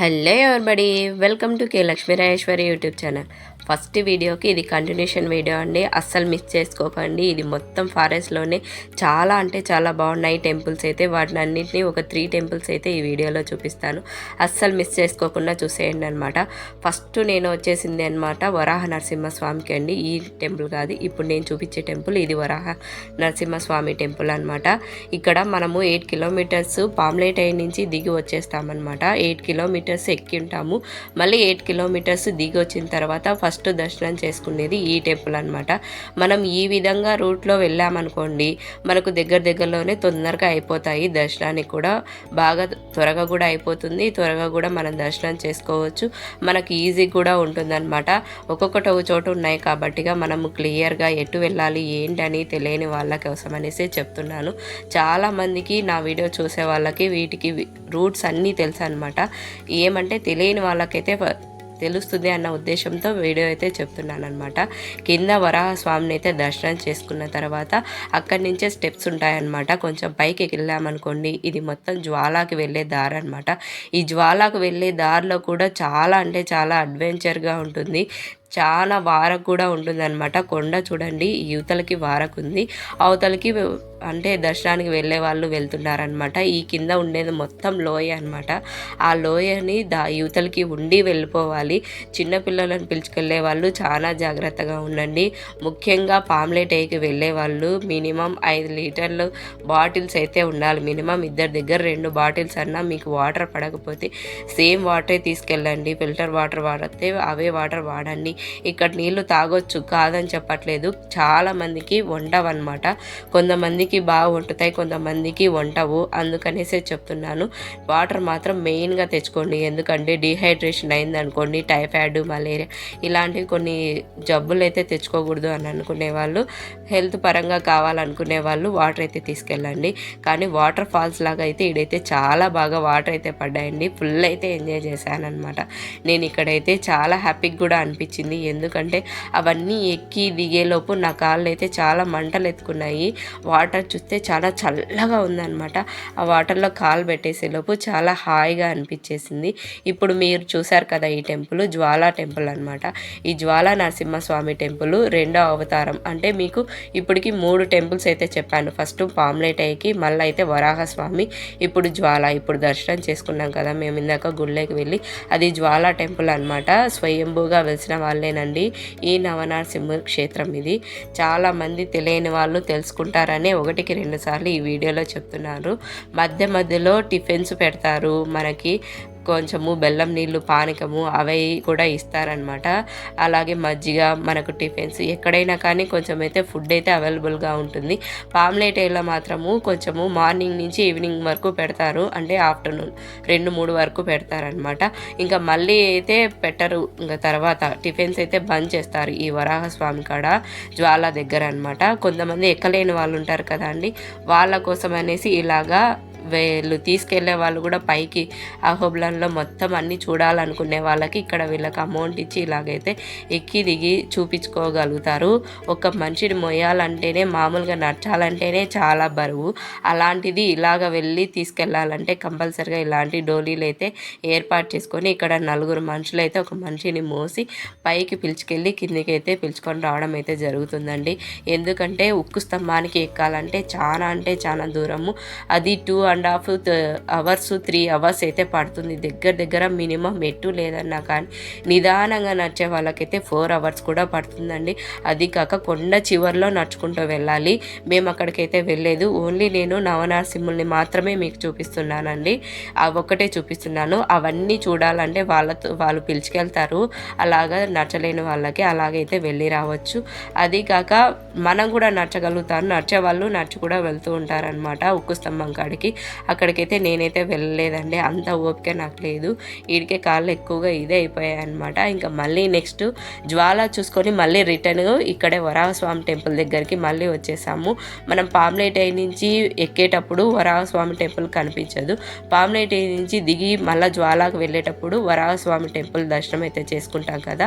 Hello everybody? Welcome to K Lakshmirajeshwari YouTube channel. First వీడియోకి ఇది continuation video అండి. అస్సలు మిస్ చేసుకోకండి. ఇది మొత్తం ఫారెస్ట్లోనే చాలా అంటే చాలా బాగున్నాయి టెంపుల్స్ అయితే. వాటిని అన్నింటినీ ఒక త్రీ టెంపుల్స్ అయితే ఈ వీడియోలో చూపిస్తాను. అస్సలు మిస్ చేసుకోకుండా చూసేయండి అనమాట ఫస్ట్ నేను వచ్చేసింది అనమాట వరాహ నరసింహస్వామికి అండి. ఈ టెంపుల్ కాదు ఇప్పుడు నేను చూపించే టెంపుల్ ఇది వరాహ నరసింహస్వామి టెంపుల్ అనమాట ఇక్కడ మనము ఎయిట్ కిలోమీటర్స్ పామ్లేట్ అయ్యి నుంచి దిగి వచ్చేస్తామన్నమాట. ఎయిట్ కిలోమీటర్స్ ఎక్కి ఉంటాము మళ్ళీ ఎయిట్ కిలోమీటర్స్ దిగి వచ్చిన తర్వాత ఫస్ట్ దర్శనం చేసుకునేది ఈ టెంపుల్ అనమాట మనం ఈ విధంగా రూట్లో వెళ్ళామనుకోండి మనకు దగ్గర దగ్గరలోనే తొందరగా అయిపోతాయి. దర్శనానికి కూడా బాగా త్వరగా కూడా అయిపోతుంది. త్వరగా కూడా మనం దర్శనం చేసుకోవచ్చు. మనకి ఈజీ కూడా ఉంటుందన్నమాట. ఒక్కొక్కటి ఒక చోట ఉన్నాయి కాబట్టిగా మనము క్లియర్గా ఎటు వెళ్ళాలి ఏంటని తెలియని వాళ్ళ కోసం అనేసి చెప్తున్నాను. చాలా మందికి నా వీడియో చూసే వాళ్ళకి వీటికి రూట్స్ అన్నీ తెలుసు అనమాట ఏమంటే తెలియని వాళ్ళకైతే తెలుస్తుంది అన్న ఉద్దేశంతో వీడియో అయితే చెప్తున్నాను అనమాట కింద వరాహ స్వామిని అయితే దర్శనం చేసుకున్న తర్వాత అక్కడి నుంచే స్టెప్స్ ఉంటాయన్నమాట. కొంచెం పైకి వెళ్ళామనుకోండి ఇది మొత్తం జ్వాలాకి వెళ్ళే దారి అనమాట ఈ జ్వాలాకు వెళ్ళే దారిలో కూడా చాలా అంటే చాలా అడ్వెంచర్గా ఉంటుంది. చాలా వారకు కూడా ఉంటుందన్నమాట. కొండ చూడండి యువతలకి వారకు ఉంది అవతలకి అంటే దర్శనానికి వెళ్ళే వాళ్ళు వెళ్తున్నారనమాట ఈ కింద ఉండేది మొత్తం లోయ అనమాట ఆ లోయని దా యువతలకి ఉండి వెళ్ళిపోవాలి. చిన్నపిల్లలను పిలుచుకెళ్ళే వాళ్ళు చాలా జాగ్రత్తగా ఉండండి. ముఖ్యంగా పామ్లెట్ ఏకి వెళ్ళే వాళ్ళు మినిమం ఐదు లీటర్లు బాటిల్స్ అయితే ఉండాలి. మినిమం ఇద్దరి దగ్గర రెండు బాటిల్స్ అన్నా మీకు వాటర్ పడకపోతే సేమ్ వాటరే తీసుకెళ్ళండి. ఫిల్టర్ వాటర్ వాడితే అవే వాటర్ వాడండి. ఇక్కడ నీళ్ళు తాగొచ్చు కాదని చెప్పట్లేదు. చాలా మందికి వంటవన్నమాట కొంతమందికి బాగా వంటుతాయి కొంతమందికి వంటవు అందుకనేసే చెప్తున్నాను. వాటర్ మాత్రం మెయిన్గా తెచ్చుకోండి. ఎందుకంటే డిహైడ్రేషన్ అయిందనుకోండి టైఫాయిడ్ మలేరియా ఇలాంటివి కొన్ని జబ్బులు అయితే తెచ్చుకోకూడదు అని అనుకునే వాళ్ళు హెల్త్ పరంగా కావాలనుకునే వాళ్ళు వాటర్ అయితే తీసుకెళ్ళండి. కానీ వాటర్ ఫాల్స్ లాగా అయితే ఇడైతే చాలా బాగా వాటర్ అయితే పడ్డాయండి. ఫుల్ అయితే ఎంజాయ్ చేశానమాట నేను ఇక్కడైతే చాలా హ్యాపీగా కూడా అనిపించింది. ఎందుకంటే అవన్నీ ఎక్కి దిగేలోపు నా కాళ్ళు అయితే చాలా మంటలు ఎత్తుకున్నాయి వాటర్ చూస్తే చాలా చల్లగా ఉందన్నమాట. ఆ వాటర్లో కాలు పెట్టేసేలోపు చాలా హాయిగా అనిపించేసింది. ఇప్పుడు మీరు చూశారు కదా ఈ టెంపుల్ జ్వాలా టెంపుల్ అన్నమాట. ఈ జ్వాలా నరసింహస్వామి టెంపుల్ రెండో అవతారం. అంటే మీకు ఇప్పటికి మూడు టెంపుల్స్ అయితే చెప్పాను. ఫస్ట్ పామ్లెట్ మళ్ళీ అయితే వరాహస్వామి ఇప్పుడు జ్వాలా. ఇప్పుడు దర్శనం చేసుకున్నాం కదా మేము ఇందాక గుళ్ళకి వెళ్ళి. అది జ్వాలా టెంపుల్ అన్నమాట. స్వయంభూగా వెలిసిన వల్లేనండి ఈ నవనరసింహ క్షేత్రం ఇది. చాలా మంది తెలియని వాళ్ళు తెలుసుకుంటారనే ఒకటికి రెండుసార్లు ఈ వీడియోలో చెప్తున్నారు. మధ్య మధ్యలో టిఫిన్స్ పెడతారు మనకి. కొంచెము బెల్లం నీళ్ళు పానకము అవి కూడా ఇస్తారనమాట అలాగే మజ్జిగ మనకు టిఫిన్స్ ఎక్కడైనా కానీ కొంచెం అయితే ఫుడ్ అయితే అవైలబుల్గా ఉంటుంది. పామ్లెట్ ఏలో మాత్రము కొంచెము మార్నింగ్ నుంచి ఈవినింగ్ వరకు పెడతారు. అంటే ఆఫ్టర్నూన్ రెండు మూడు వరకు పెడతారనమాట ఇంకా మళ్ళీ అయితే పెట్టరు. ఇంకా తర్వాత టిఫిన్స్ అయితే బంద్ చేస్తారు ఈ వరాహస్వామి కాడ జ్వాల దగ్గర అనమాట కొంతమంది ఎక్కలేని వాళ్ళు ఉంటారు కదా అండి. వాళ్ళ కోసం అనేసి ఇలాగా వీళ్ళు తీసుకెళ్ళే వాళ్ళు కూడా పైకి అహోబిలంలో మొత్తం అన్ని చూడాలనుకునే వాళ్ళకి ఇక్కడ వీళ్ళకి అమౌంట్ ఇచ్చి ఇలాగైతే ఎక్కి దిగి చూపించుకోగలుగుతారు. ఒక మనిషిని మొయ్యాలంటేనే మామూలుగా నడచాలంటేనే చాలా బరువు. అలాంటిది ఇలాగ వెళ్ళి తీసుకెళ్ళాలంటే కంపల్సరిగా ఇలాంటి డోలీలు అయితే ఏర్పాటు చేసుకొని ఇక్కడ నలుగురు మనుషులు అయితే ఒక మనిషిని మోసి పైకి పిలుచుకెళ్ళి కిందికి అయితే పిలుచుకొని రావడం అయితే జరుగుతుందండి. ఎందుకంటే ఉక్కు స్తంభానికి ఎక్కాలంటే చాలా అంటే చాలా దూరము. అది two and and half hours three hours అయితే పడుతుంది. దగ్గర దగ్గర మినిమం ఎటు లేదన్నా కానీ నిదానంగా నడిచే వాళ్ళకైతే ఫోర్ అవర్స్ కూడా పడుతుందండి. అది కాక కొండ చివర్లో నడుచుకుంటూ వెళ్ళాలి. మేము అక్కడికైతే వెళ్ళలేదు. ఓన్లీ నేను నవనరసింహుల్ని మాత్రమే మీకు చూపిస్తున్నానండి. అవి ఒక్కటే చూపిస్తున్నాను. అవన్నీ చూడాలంటే వాళ్ళతో వాళ్ళు పిలుచుకెళ్తారు. అలాగా నచ్చలేని వాళ్ళకి అలాగైతే వెళ్ళి రావచ్చు. అది కాక మనం కూడా నచ్చగలుగుతాను నడిచే వాళ్ళు నడిచి కూడా వెళ్తూ ఉంటారనమాట ఉక్కు స్తంభం కాడికి. అక్కడికైతే నేనైతే వెళ్ళలేదండి. అంత ఓపిక నాకు లేదు. వీడికే కాళ్ళు ఎక్కువగా ఇదే అయిపోయాయి అనమాట ఇంకా మళ్ళీ నెక్స్ట్ జ్వాల చూసుకొని మళ్ళీ రిటర్న్ ఇక్కడే వరాహస్వామి టెంపుల్ దగ్గరికి మళ్ళీ వచ్చేసాము. మనం పామ్లేట్ అయి నుంచి ఎక్కేటప్పుడు వరాహస్వామి టెంపుల్ కనిపించదు. పామ్లేట్ అయి నుంచి దిగి మళ్ళీ జ్వాలకు వెళ్ళేటప్పుడు వరాహస్వామి టెంపుల్ దర్శనం అయితే చేసుకుంటాం కదా.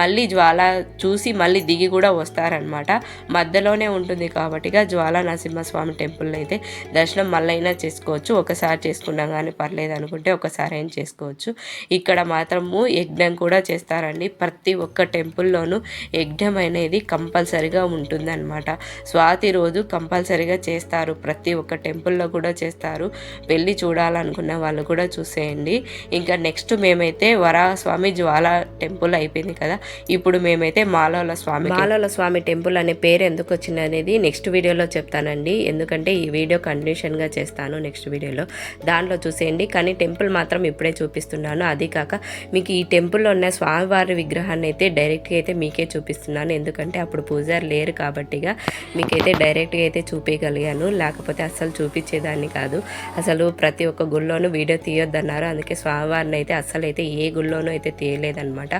మళ్ళీ జ్వాల చూసి మళ్ళీ దిగి కూడా వస్తారనమాట మధ్యలోనే ఉంటుంది కాబట్టిగా జ్వాల నరసింహస్వామి టెంపుల్ అయితే దర్శనం మళ్ళైనా చేసి చేసుకోవచ్చు. ఒకసారి చేసుకున్నా కానీ పర్లేదు అనుకుంటే ఒకసారి అయినా చేసుకోవచ్చు. ఇక్కడ మాత్రము యజ్ఞం కూడా చేస్తారండి. ప్రతి ఒక్క టెంపుల్లోనూ యజ్ఞం అనేది కంపల్సరిగా ఉంటుందన్నమాట. స్వాతి రోజు కంపల్సరిగా చేస్తారు. ప్రతి ఒక్క టెంపుల్లో కూడా చేస్తారు. వెళ్ళి చూడాలనుకున్న వాళ్ళు కూడా చూసేయండి. ఇంకా నెక్స్ట్ మేమైతే వరాహస్వామి జ్వాల టెంపుల్ అయిపోయింది కదా. ఇప్పుడు మేమైతే మాలోల స్వామి మాలోల స్వామి టెంపుల్ అనే పేరు ఎందుకు వచ్చింది అనేది నెక్స్ట్ వీడియోలో చెప్తానండి. ఎందుకంటే ఈ వీడియో కండిషన్గా చేస్తాను. నెక్స్ట్ వీడియోలో. దాంట్లో చూసేయండి. కానీ టెంపుల్ మాత్రం ఇప్పుడే చూపిస్తున్నాను. అది కాక మీకు ఈ టెంపుల్లో ఉన్న స్వామివారి విగ్రహాన్ని అయితే డైరెక్ట్గా అయితే మీకే చూపిస్తున్నాను. ఎందుకంటే అప్పుడు పూజారి లేరు కాబట్టిగా మీకైతే డైరెక్ట్గా అయితే చూపించగలిగాను లేకపోతే అస్సలు చూపించేదాన్ని కాదు. అసలు ప్రతి ఒక్క గుళ్ళోనూ వీడియో తీయొద్దన్నారు. అందుకే స్వామివారిని అయితే అస్సలు అయితే ఏ గుళ్ళోనూ అయితే తీయలేదన్నమాట.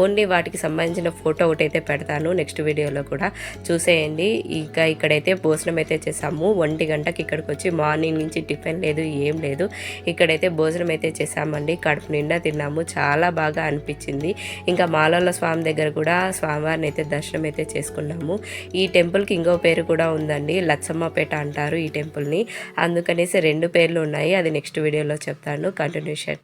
ఓన్లీ వాటికి సంబంధించిన ఫోటో ఒకటి అయితే పెడతాను నెక్స్ట్ వీడియోలో కూడా. చూసేయండి. ఇంకా ఇక్కడైతే భోజనం అయితే చేసాము. ఒంటి గంటకి ఇక్కడికి వచ్చి మార్నింగ్ నుంచి టిఫిన్ లేదు ఏం లేదు. ఇక్కడైతే భోజనం అయితే చేసామండి. కడుపు నిండా తిన్నాము. చాలా బాగా అనిపించింది. ఇంకా మాలల స్వామి దగ్గర కూడా స్వామివారిని అయితే దర్శనం అయితే చేసుకున్నాము. ఈ టెంపుల్కి ఇంకో పేరు కూడా ఉందండి. లచ్చమ్మపేట అంటారు ఈ టెంపుల్ని. అందుకనేసి రెండు పేర్లు ఉన్నాయి. అది నెక్స్ట్ వీడియోలో చెప్తాను. కంటిన్యూషన్